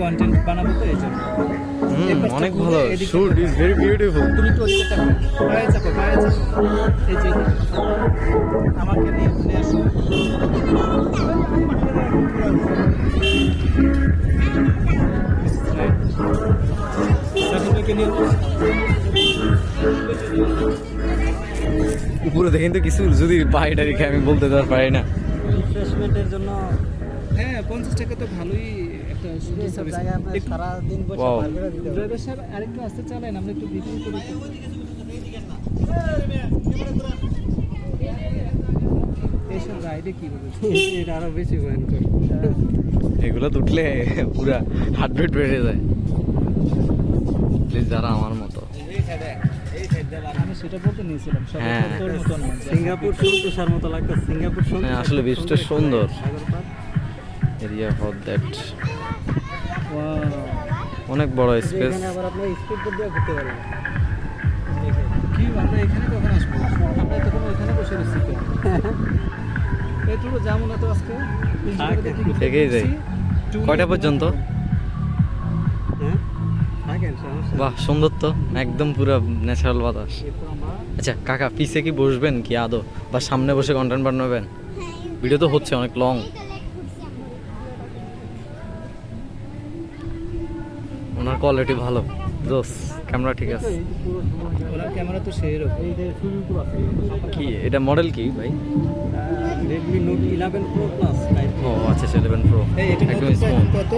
Content বানাবো তো এই জন্য অনেক ভালো। শুট ইজ ভেরি বিউটিফুল তুমি একটু ওদিকে চাপো পায়ে চাপো পায়ে চাপো এই যে আমাকে নিয়ে আসো। উপরে দেখেন তো কিছু যদি পাহাড়িটা রেখে আমি বলতে পারি না। রিফ্রেশমেন্টের জন্য হ্যাঁ পঞ্চাশ টাকা তো ভালোই আরেকটু আসতে চালেন আমরা একটু ভিডিও করি এইসব রাইডে কি এটা আরও বেশি ভয়ঙ্কর। এগুলো তো উঠলে পুরা হার্ট রেট বেড়ে যায়। প্লিজ যারা আমার মতো। আমি সেটা বলতে নিয়েছিলাম হ্যাঁ। তো তোর মতো সিঙ্গাপুর সন্তুষার মতো লাগতো সিঙ্গাপুর হ্যাঁ, আসলে beachটা সুন্দর। এরিয়া ফর দ্যাট অনেক বড় স্পেস আবার আপনার স্পিড বোট দিয়ে ঘুরতে পারবেন কি আমরা এখানে কখন আসব? আমরা তখন ওইখানে বসে রয়েছি তো যাব না তো আজকে। থেকেই যাই। কয়টা পর্যন্ত? হ্যাঁ? বাহ সুন্দর তো। একদম পুরো ন্যাচারাল বাতাস। আচ্ছা কাকা পিছে কি বসবেন কি আদৌ? বা সামনে বসে কন্টেন্ট বানাবেন? ভিডিও তো হচ্ছে অনেক লং ওনার কোয়ালিটি ভালো। জোস ক্যামেরা ঠিক আছে। ওনার ক্যামেরা তো সেই রকম কি এটা মডেল কি ভাই? Redmi note eleven pro plus ও আচ্ছা ইলেভেন প্রো একদম স্মুথ কত?